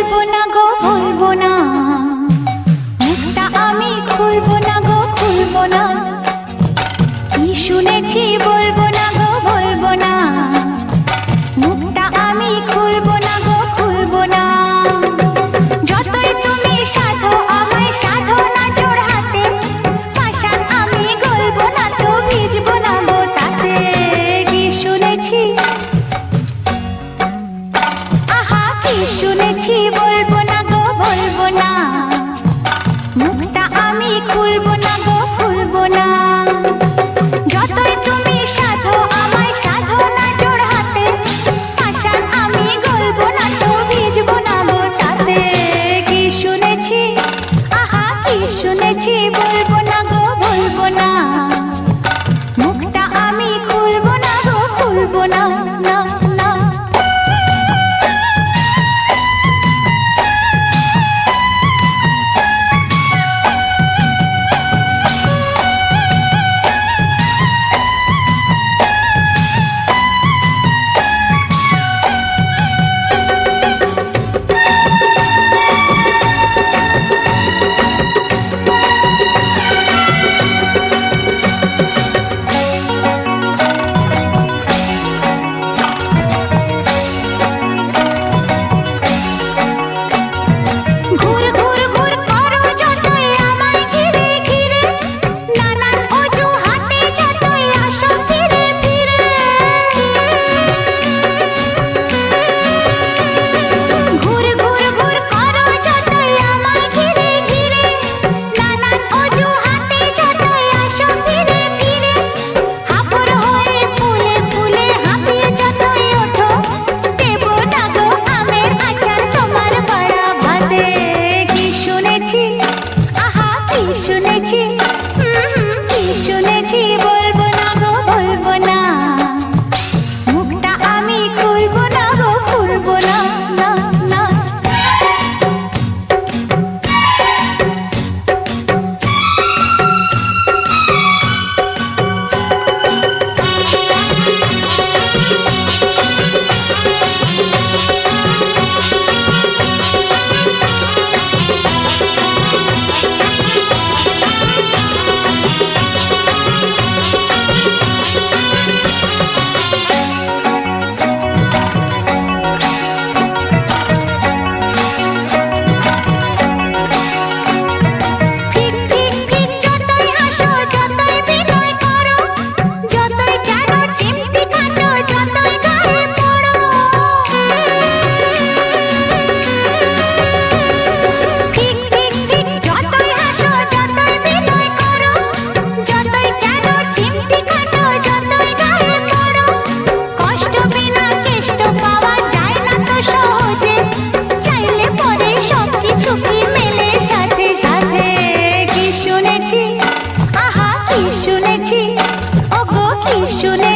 পারব না গো শুনেছি বলব না গো, বলব না। মুখটা আমি খুলবো না গো, খুলবো না। যতই তুমি সাধো, আমায় সাধো আমি গলবো না তো ভিজবো না গো তাতে। শুনেছি? শুনেছি? বলব না গো, বলব না। মুখটা আমি খুলবো না গো না। düşüne